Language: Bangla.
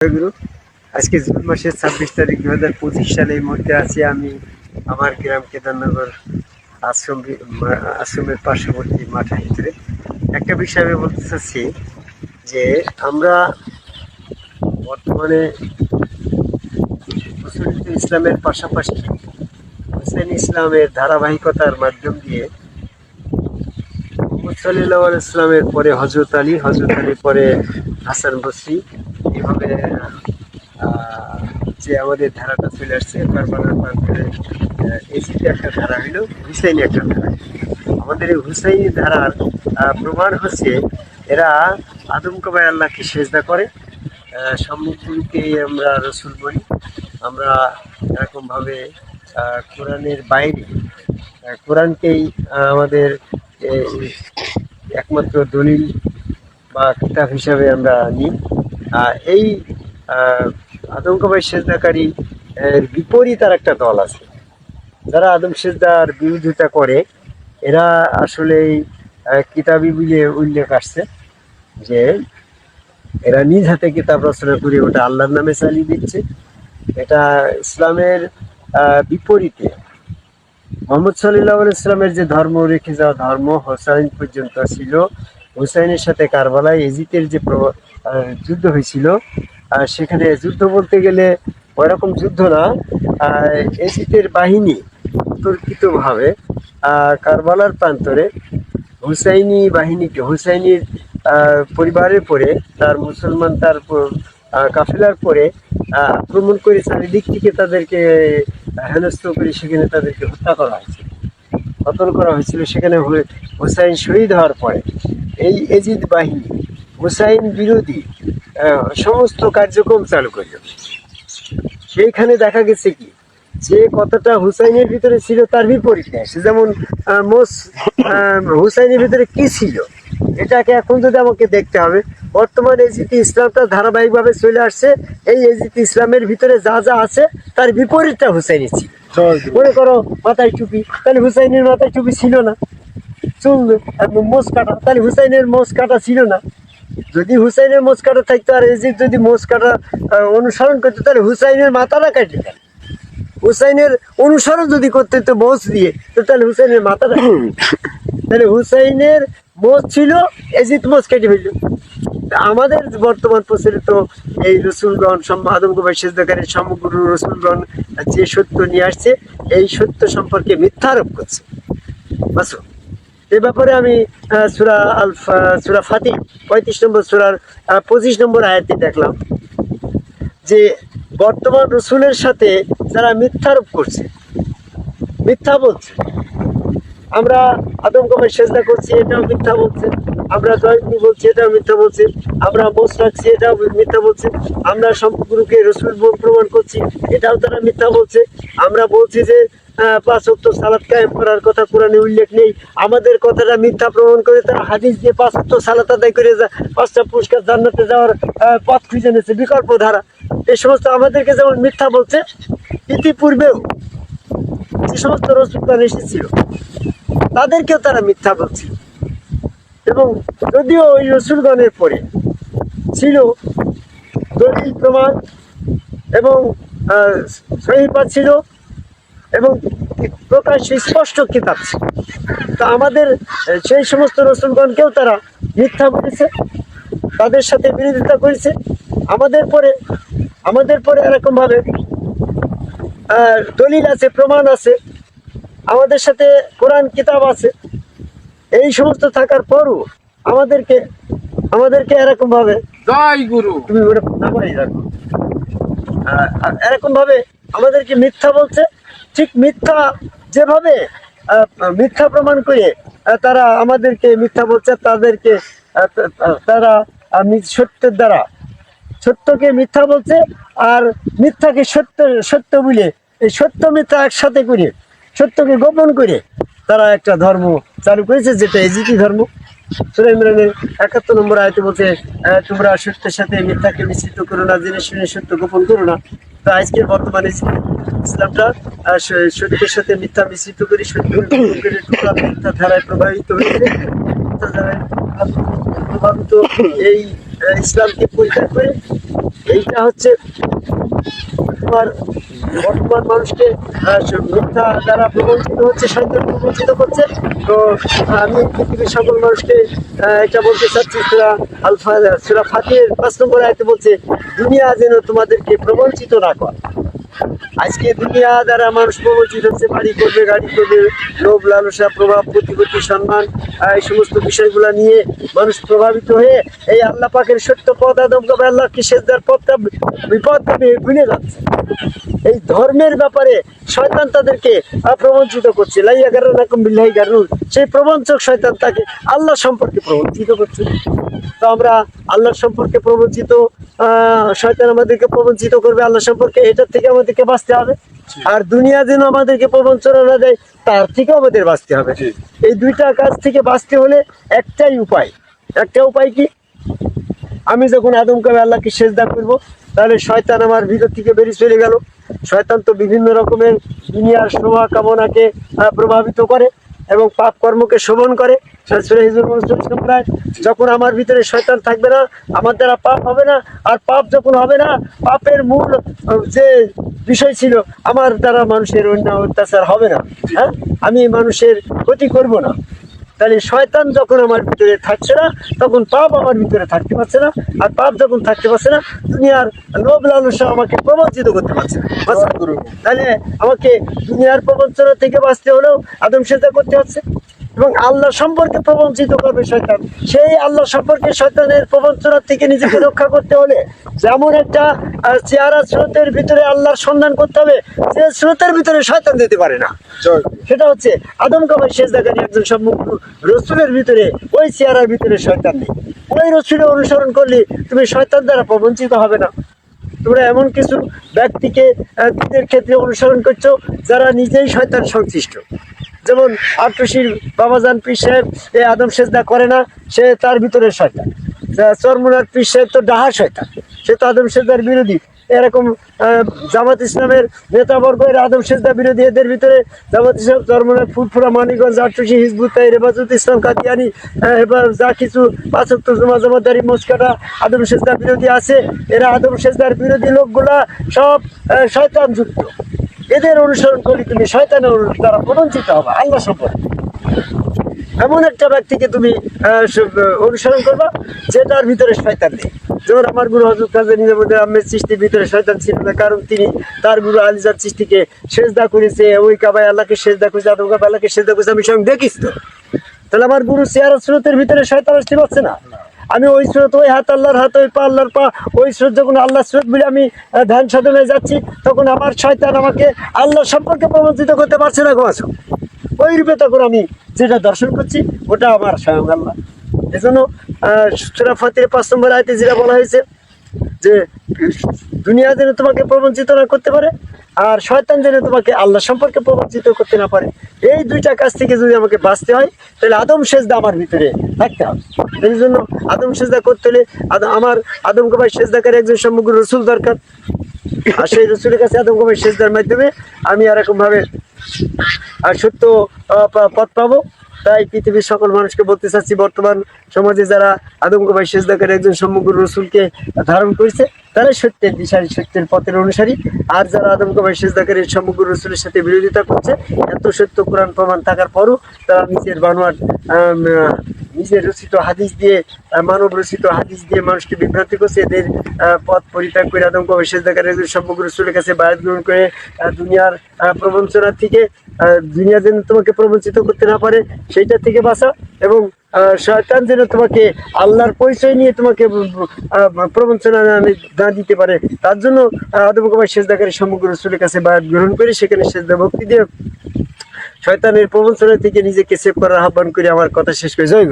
আজকে জুন মাসের ছাব্বিশ তারিখ দু হাজার পঁচিশ সালে এই মুহূর্তে আছি আমি আমার গ্রাম কেদারনগর আশ্রম আশ্রমের পার্শ্ববর্তী মাঠের ভিতরে। একটা বিষয় আমি বলতে চাচ্ছি যে আমরা বর্তমানে প্রচলিত ইসলামের পাশাপাশি হোসেন ইসলামের ধারাবাহিকতার মাধ্যম দিয়ে মোহাম্মদ সাল্লাহ ইসলামের পরে হজরত আলী হজরত আলীর পরে হাসান বসরি এভাবে যে আমাদের ধারাটা চলে আসছে কারবালার প্রান্তরে এসিতে একটা ধারা হইল হুসাইনি একটা ধারা। আমাদের এই হুসাইনি ধারার প্রমাণ হচ্ছে এরা আদম কবাই আল্লাহকে সেজদা করে আহ, সম্মুখকে আমরা রসুল বলি। আমরা এরকমভাবে কোরআনের বাইরে কোরআনকেই আমাদের একমাত্র দলিল বা কিতাব হিসাবে আমরা নিই। এই আদমকাবাই সেজদাকারী বিপরীত আর একটা দল আছে। যারা আদম সেজদার বিরোধিতা করে, এরা আসলে এই কিতাবি বলে উল্লেখ আসছে যে এরা নিজ হাতে কিতাব রচনা করে ওটা আল্লাহর নামে চালিয়ে দিচ্ছে। এটা ইসলামের বিপরীতে। মোহাম্মদ সাল্লাহ ইসলামের যে ধর্ম, রেখে যাওয়া ধর্ম, হোসাইন পর্যন্ত ছিল। হুসাইনের সাথে কারবালায় এজিতের যে যুদ্ধ হয়েছিল সেখানে যুদ্ধ বলতে গেলে ওইরকম যুদ্ধ না। এজিতের বাহিনী তর্কিতভাবে কারবালার প্রান্তরে হুসাইনি বাহিনীকে, হুসাইনির পরিবারের পরে তার মুসলমান, তার কাফেলার পরে আক্রমণ করে চারিদিক থেকে তাদেরকে হেনস্থ করে সেখানে তাদেরকে হত্যা করা হয়েছিল। কতল করা হয়েছিল, সেখানে হুসাইন শহীদ হওয়ার পরে। এই এজিদ বাহিনী হুসাইন বিরোধী সমস্ত কার্যক্রম চালু করল। সেইখানে দেখা গেছে কি যে কতটা হুসাইনের ভিতরে ছিল তার বিপরীতে সে যেমন মোস হুসাইনের ভিতরে কি ছিল এটাকে এখন যদি আমাকে দেখতে হবে বর্তমান এজিতি ইসলামটা ধারাবাহিকভাবে চলে আসছে। এই এজিতি ইসলামের ভিতরে যা যা আছে তার বিপরীতটা হুসাইনের ছিল। মনে করো মাথায় টুপি তাহলে হুসাইনের মাথায় টুপি ছিল না। চুল একদম মোষ কাটা, তাহলে হুসাইনের মোষ কাটা ছিল না। যদি হুসাইনের মোষ কাটা থাকতো, আর এজিদ যদি মোষ কাটা অনুসরণ করতো, তাহলে হুসাইনের মাথাটা কাটে হুসাইনের অনুসরণ যদি করতে তো মোষ দিয়ে, তো তাহলে হুসাইনের মাথাটা তাহলে হুসাইনের মোষ ছিল, এজিদ মোষ কেটে ফেলল। আমাদের বর্তমান প্রচলিত এই রসুলগণ আদম কুমার সিজদাকারী সমগ্র রসুলগণ যে সত্য নিয়ে আসছে, এই সত্য সম্পর্কে মিথ্যা আরোপ করছে। বাসো এ ব্যাপারে আমি সুরা আলফা সুরা ফাতি পঁয়ত্রিশ নম্বর সুরার পঁচিশ নম্বর আয়াতে দেখলাম। যে বর্তমান রসুলের সাথে যারা মিথ্যারোপ করছে, মিথ্যা বলছে, আমরা আদমকমের সেজদা করছি, এটাও মিথ্যা বলছে। আমরা জয়গুরু বলছি এটাও মিথ্যা বলছে, আমরা বোস রাখছি, এটাও মিথ্যা বলছে, আমরা সম্পর্কে রসুল প্রমাণ করছি, এটাও তারা মিথ্যা বলছে। আমরা বলছি যে পাঁচ অক্ট সালাদ কায়েম করার কথা কোরআনে উল্লেখ নেই। আমাদের কথাটা মিথ্যা প্রমাণ করে তারা হাদিস দিয়ে পাঁচ অক্ট সালাত আদায় করে পাঁচটা পুরস্কার জান্নাতে যাওয়ার পথ খুঁজে নিয়েছে বিকল্প ধারা। এই সমস্ত আমাদেরকে যেমন মিথ্যা বলছে, ইতিপূর্বেও যে সমস্ত রসুলগণ এসেছিল, তাদেরকেও তারা মিথ্যা বলছিল এবং যদিও ওই রসুলগণের পরে ছিল দলিল প্রমাণ এবং সহিপা ছিল এবং প্রকাশ স্পষ্ট কিতাব ছিল। তা আমাদের সেই সমস্ত রসুলগণকেও তারা মিথ্যা বলেছে, তাদের সাথে বিরোধিতা করেছে। আমাদের পরে আমাদের পরে এরকমভাবে দলিল আছে, প্রমাণ আছে। আমাদের সাথে কোরআন কিতাব আছে। এই সমস্ত থাকার পরও আমাদেরকে আমাদেরকে এরকম ভাবে জয় গুরু। তুমি রাখো। এরকম ভাবে আমাদেরকে মিথ্যা বলছে। ঠিক মিথ্যা যেভাবে মিথ্যা প্রমাণ করে তারা আমাদেরকে মিথ্যা বলছে তাদেরকে তারা সত্যের দ্বারা। সত্যকে মিথ্যা বলছে আর মিথ্যাকে সত্য সত্য বলে এই সত্য মিথ্যা একসাথে করে সত্যকে গোপন করে তারা একটা ধর্ম চালু করেছে, যেটা এজিটি ধর্ম। সুরা ইমরানের একাত্তর নম্বর আয়তে বলছে তোমরা সত্যের সাথে মিথ্যাকে মিশ্রিত করো না, জেনে শুনে সত্য গোপন করো না। তো আজকের বর্তমানে ইসলামটা সত্যের সাথে মিথ্যা মিশ্রিত করে, সত্য গোপন করে মিথ্যা ধারায় প্রভাবিত হয়েছে এই ইসলামকে পরিত্যাগ করে, এইটা হচ্ছে তোমার বর্তমান মানুষকে মিথ্যা দ্বারা প্রবঞ্চিত হচ্ছে শয়তান প্রবঞ্চিত করছে। তো, আমি পৃথিবীর সকল মানুষকে এটা বলতে চাচ্ছি, সুরা আলফা সুরা ফাতির পাঁচ নম্বর আয়তে বলছে, দুনিয়া যেন তোমাদেরকে প্রবঞ্চিত না করে। আজকে দুনিয়া দ্বারা মানুষ প্রবঞ্চিত হচ্ছে, বাড়ি করবে, গাড়ি করবে, লোভ, লালসা, প্রভাব, প্রতিপত্তি, সম্মান এই সমস্ত বিষয়গুলো নিয়ে মানুষ প্রভাবিত হয়ে এই আল্লাহ পাকের সত্য পথ আদম কবে আল্লাহ কি সেজদার পথটা বিপদ বিনে যাচ্ছে। এই ধর্মের ব্যাপারে শয়তান তাদেরকে প্রবঞ্চিত করছে। লাইয়া গারুন রকম বিল্লাহি গারুন সেই প্রবঞ্চক শয়তান তাকে আল্লাহ সম্পর্কে প্রবঞ্চিত করছে। তো আমরা আল্লাহ সম্পর্কে প্রবঞ্চিত শয়তান আমাদেরকে প্রবঞ্চিত করবে আল্লাহ সম্পর্কে এটার থেকে আমাদেরকে বাঁচতে হবে। আর দুনিয়া যেন আমাদেরকে প্রবঞ্চনা না দেয় তার থেকেও আমাদের বাঁচতে হবে। এই দুইটা কাজ থেকে বাঁচতে হলে একটাই উপায়। একটা উপায় কি? আমি যখন আদম কবে আল্লাহকে সেজদা করব তাহলে শয়তান আমার ভিতর থেকে বেরিয়ে চলে গেল। শয়তান তো বিভিন্ন রকমের দুনিয়ার শোভা কামনাকে প্রভাবিত করে এবং পাপ কর্মকে শোভন করে। সম্প্রদায়, যখন আমার ভিতরে শয়তান থাকবে না, আমার দ্বারা পাপ হবে না, আর পাপ যখন হবে না, পাপের মূল যে বিষয় ছিল, আমার দ্বারা মানুষের অন্য অত্যাচার হবে না। হ্যাঁ? আমি মানুষের ক্ষতি করব না। তাহলে শয়তান যখন আমার ভিতরে থাকছে না তখন পাপ আমার ভিতরে থাকতে পারছে না আর পাপ যখন থাকতে পারছে না দুনিয়ার লোভ লালসা আমাকে প্রবঞ্চিত করতে পারছে। তাহলে আমাকে দুনিয়ার প্রবঞ্চনা থেকে বাঁচতে হলেও আদম সেজা করতে হচ্ছে এবং আল্লাহ সম্পর্কে প্রবঞ্চিত করবে শয়তান। সেই আল্লাহ সম্পর্কে শয়তানের প্রবঞ্চনা থেকে নিজেকে রক্ষা করতে হলে যেমন একটা চেহারা স্রোতের ভিতরে আল্লাহর সন্ধান করতে হবে যে স্রোতের ভিতরে শয়তান দিতে পারে না। সেটা হচ্ছে আদম কামাই শেষ দেখানি একজন সম্মুখ রসুলের ভিতরে ওই চেহারার ভিতরে শয়তান নেই। ওই রসুলের অনুসরণ করলে তুমি শয়তান দ্বারা প্রবঞ্চিত হবে না। তোমরা এমন কিছু ব্যক্তিকে ক্ষেত্রে অনুসরণ করছ যারা নিজেই শয়তান সংশ্লিষ্ট। যেমন আটশির বাবাজান পীর সাহেব এই আদম সেজদা করে না, সে তার ভিতরে শয়তান। যা- চরমুনার পীর সাহেব তো ডাহা শয়তান। সে তো আদম সেজদার বিরোধী। এরকম জামাত ইসলামের নেতাবর্গ, এর আদম সেজদা বিরোধী, এদের ভিতরে জামাত ইসলাম, চরমুনার ফুরফুরা মানিগঞ্জ আটশি হিজবুত হেফাজত ইসলাম, কাদিয়ানি এবার যা কিছু পাঁচক্ত জমা জমাদারি মুস্কাটা আদম সেজদা বিরোধী আছে। এরা আদম সেজদার বিরোধী লোকগুলা সব শয়তান যুক্ত এদের অনুসরণ করলে তুমি শয়তানের দ্বারা প্রবঞ্চিত হবে, আল্লাহ সম্পর্কে। এমন একটা ব্যক্তিকে তুমি অনুসরণ করবা যেটার ভিতরে শয়তান নেই। যেমন আমার গুরু হজরত কাজী নিজামুদ্দিন আহমেদ সৃষ্টির ভিতরে শয়তান ছিল না, কারণ তিনি তার গুরু আলিজার সৃষ্টিকে সেজদা করেছে, ওই কাবায় আল্লাহকে সেজদা করেছে, আদম কাবায় আল্লাহকে সেজদা করেছে, আমি সঙ্গে দেখিস তো। তাহলে আমার গুরু চেয়ারা স্রোতের ভিতরে শয়তান আসতে পারছে না? আমি ওই স্রোত ওই হাত আল্লাহর হাত, ওই পা আল্লাহর পা ওই স্রোত যখন আল্লাহ স্রোত বলে আমি ধ্যান সাধনায় যাচ্ছি, তখন আমার শয়তান আমাকে আল্লাহ সম্পর্কে প্রবঞ্চিত করতে পারছে না গোয়াছো ওই রূপে তখন আমি যেটা দর্শন করছি, ওটা আমার স্বয়ং আল্লাহ। এজন্য সুরা ফাতির পাঁচ নম্বর আয়তে যেটা বলা হয়েছে যে, দুনিয়া যেন তোমাকে প্রবঞ্চিত না করতে পারে আর শয়তান যেন তোমাকে আল্লাহ সম্পর্কে প্রবঞ্চিত করতে না পারে, এই দুইটা কাজ থেকে যদি আমাকে বাঁচতে হয়, তাহলে আদম সেজদা আমার ভিতরে থাকতে হবে। এই জন্য আদম সেজদা করতে হলে আমার আদম কুমার সেজদাকারী একজন সমগ্র রসুল দরকার। আর সেই রসুলের কাছে আদম কুমার সেজদার মাধ্যমে আমি আর ভাবে আর সত্য পথ পাবো। তাই পৃথিবীর সকল মানুষকে বলতে চাচ্ছি, বর্তমান সমাজে যারা আদম কবাই সেজদাকারী একজন সমগ্র রসুলকে ধারণ করেছে, তারাই সত্যের দিশারি, সত্যের পথের অনুসারী। আর যারা আদম কবাই এই সমগ্র রসুলের সাথে বিরোধিতা করছে, এত সত্য কোরআন প্রমাণ থাকার পরও তারা নিজের বানোয়ার নিজের রচিত হাদিস দিয়ে মানব রচিত হাদিস দিয়ে মানুষকে বিভ্রান্তি করছে। এদের পথ পরিত্যাগ করে কবাই সেজদাকারী একজন সমগ্র রসুলের কাছে বায়াত গ্রহণ করে দুনিয়ার প্রবঞ্চনার থেকে দুনিয়া যেন তোমাকে প্রবঞ্চিত করতে না পারে সেইটা থেকে বাঁচা এবং শয়তান যেন তোমাকে আল্লাহর পরিচয় নিয়ে তোমাকে প্রবঞ্চনা না দিতে পারে। তার জন্য আহ, আদম কুমার সেজদাকারী সমগ্র রসুলের কাছে বায়াত গ্রহণ করে সেখানে সেজদা ভক্তি দিয়ে শয়তানের প্রবঞ্চনা থেকে নিজেকে সেভ করার আহ্বান করে। আমার কথা শেষ করে। জয়